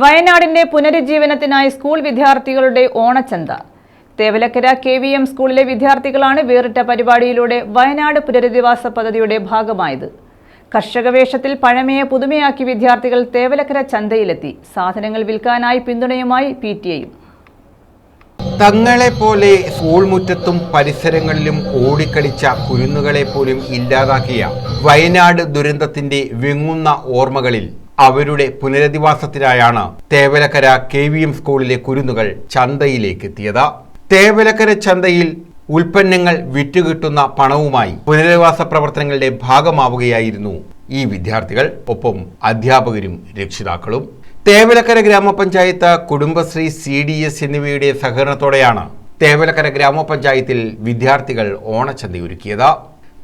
വയനാടിന്റെ പുനരുജ്ജീവനത്തിനായി സ്കൂൾ വിദ്യാർത്ഥികളുടെ ഓണച്ചന്ത. തേവലക്കര കെ വി എം സ്കൂളിലെ വിദ്യാർത്ഥികളാണ് വേറിട്ട പരിപാടിയിലൂടെ വയനാട് പുനരധിവാസ പദ്ധതിയുടെ ഭാഗമായത്. കർഷക വേഷത്തിൽ പഴമയെ പുതുമയാക്കി വിദ്യാർത്ഥികൾ തേവലക്കര ചന്തയിലെത്തി. സാധനങ്ങൾ വിൽക്കാനായി പിന്തുണയുമായി പി ടി എയും. തങ്ങളെ പോലെ സ്കൂൾ മുറ്റത്തും പരിസരങ്ങളിലും ഓടിക്കളിച്ച കുരുന്നുകളെ പോലും ഇല്ലാതാക്കിയ വയനാട് ദുരന്തത്തിന്റെ വിങ്ങുന്ന ഓർമ്മകളിൽ അവരുടെ പുനരധിവാസത്തിനായാണ് തേവലക്കര കെ വി എം സ്കൂളിലെ കുരുന്നുകൾ ചന്തയിലേക്ക് എത്തിയത് തേവലക്കര ചന്തയിൽ ഉൽപ്പന്നങ്ങൾ വിറ്റുകിട്ടുന്ന പണവുമായി പുനരധിവാസ പ്രവർത്തനങ്ങളുടെ ഭാഗമാവുകയായിരുന്നു ഈ വിദ്യാർത്ഥികൾ. ഒപ്പം അധ്യാപകരും രക്ഷിതാക്കളും. തേവലക്കര ഗ്രാമപഞ്ചായത്ത് കുടുംബശ്രീ സി ഡി എസ് എന്നിവയുടെ സഹകരണത്തോടെയാണ് തേവലക്കര ഗ്രാമപഞ്ചായത്തിൽ വിദ്യാർത്ഥികൾ ഓണച്ചന്തയൊരുക്കിയത്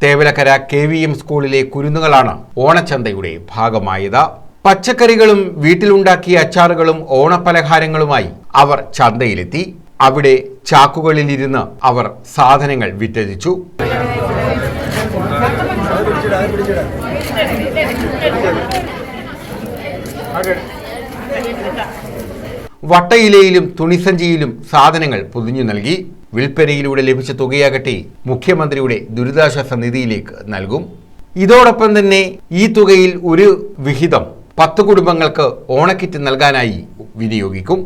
തേവലക്കര കെ വി എം സ്കൂളിലെ കുരുന്നുകളാണ് ഓണച്ചന്തയുടെ ഭാഗമായത്. പച്ചക്കറികളും വീട്ടിലുണ്ടാക്കിയ അച്ചാറുകളും ഓണപ്പലഹാരങ്ങളുമായി അവർ ചന്തയിലെത്തി. അവിടെ ചാക്കുകളിൽ ചാക്കുകളിലിരുന്ന് അവർ സാധനങ്ങൾ വിറ്റഴിച്ചു. വട്ടയിലയിലും തുണിസഞ്ചിയിലും സാധനങ്ങൾ പൊതിഞ്ഞു നൽകി. വിൽപ്പനയിലൂടെ ലഭിച്ച തുകയാകട്ടെ മുഖ്യമന്ത്രിയുടെ ദുരിതാശ്വാസ നിധിയിലേക്ക് നൽകും. ഇതോടൊപ്പം തന്നെ ഈ തുകയിൽ ഒരു വിഹിതം പത്ത് കുടുംബങ്ങൾക്ക് ഓണക്കിറ്റ് നൽകാനായി വിനിയോഗിക്കും.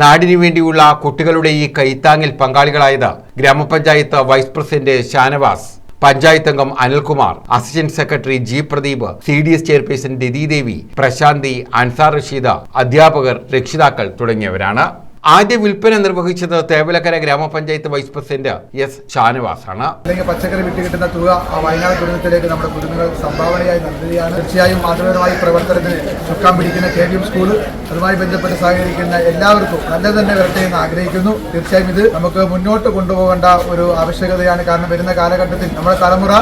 നാടിനു വേണ്ടിയുള്ള കുട്ടികളുടെ ഈ കൈത്താങ്ങിൽ പങ്കാളികളായത് ഗ്രാമപഞ്ചായത്ത് വൈസ് പ്രസിഡന്റ് ഷാനവാസ് പഞ്ചായത്ത് അംഗം Anilkumar assistant secretary G Pradeep C D S chairperson Rathidevi Prashanthi Ansar Rasheeda അധ്യാപകർ രക്ഷിതാക്കൾ തുടങ്ങിയവരാണ്. ആദ്യ വിൽപ്പന നിർവഹിച്ചത് തേവലക്കര ഗ്രാമപഞ്ചായത്ത് വൈസ് പ്രസിഡന്റ് എസ് ഷാനവാസാണ്. അല്ലെങ്കിൽ പച്ചക്കറി വിറ്റ് കിട്ടുന്ന തുക ആ വയനാട് ദുരന്തത്തിലേക്ക് നമ്മുടെ കുടുംബങ്ങൾ സംഭാവനയായി നൽകുകയാണ്. തീർച്ചയായും മാതൃകരമായി പ്രവർത്തനത്തിന് ചുക്കാൻ പിടിക്കുന്ന കെ വി എം സ്കൂൾ അതുമായി ബന്ധപ്പെട്ട് സഹകരിക്കുന്ന എല്ലാവർക്കും നല്ലത് തന്നെ വരട്ടെ എന്ന് ആഗ്രഹിക്കുന്നു. തീർച്ചയായും ഇത് നമുക്ക് മുന്നോട്ട് കൊണ്ടുപോകേണ്ട ഒരു ആവശ്യകതയാണ്. കാരണം വരുന്ന കാലഘട്ടത്തിൽ നമ്മുടെ തലമുറ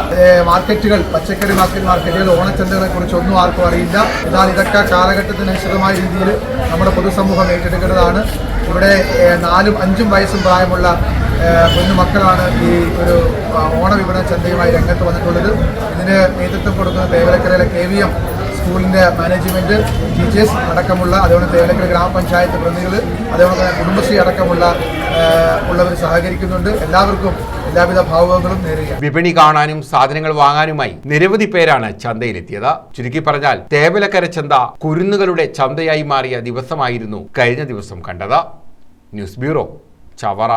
മാർക്കറ്റുകൾ പച്ചക്കറി മാർക്കറ്റ് മാർക്കറ്റുകൾ ഓണച്ചന്തകളെ കുറിച്ച് ഒന്നും ആർക്കും അറിയില്ല. എന്നാൽ ഇതൊക്കെ കാലഘട്ടത്തിനനുസൃതമായ രീതിയിൽ നമ്മുടെ പൊതുസമൂഹം ഏറ്റെടുക്കേണ്ടതാണ്. ഇവിടെ നാലും അഞ്ചും വയസ്സും പ്രായമുള്ള കുഞ്ഞു മക്കളാണ് ഈ ഒരു ഓണവിപണ ചന്തയുമായി രംഗത്ത് വന്നിട്ടുള്ളത്. ഇതിന് നേതൃത്വം കൊടുക്കുന്ന തേവലക്കരയിലെ കെ വി എം സ്കൂളിന്റെ മാനേജ്മെന്റ് ടീച്ചേഴ്സ് അടക്കമുള്ള അതേപോലെ തേവലക്കര ഗ്രാമപഞ്ചായത്ത് പ്രതിനിധികൾ അതേപോലെ തന്നെ കുടുംബശ്രീ അടക്കമുള്ള ഉള്ളവർ സഹകരിക്കുന്നുണ്ട്. എല്ലാവർക്കും എല്ലാവിധ ഭാവുകങ്ങളും നേരുകയാണ്. വിപണി കാണാനും സാധനങ്ങൾ വാങ്ങാനുമായി നിരവധി പേരാണ് ചന്തയിലെത്തിയത്. ചുരുക്കി പറഞ്ഞാൽ തേവലക്കര ചന്ത കുരുന്നുകളുടെ ചന്തയായി മാറിയ ദിവസമായിരുന്നു കഴിഞ്ഞ ദിവസം കണ്ടത്. News bureau Chavara.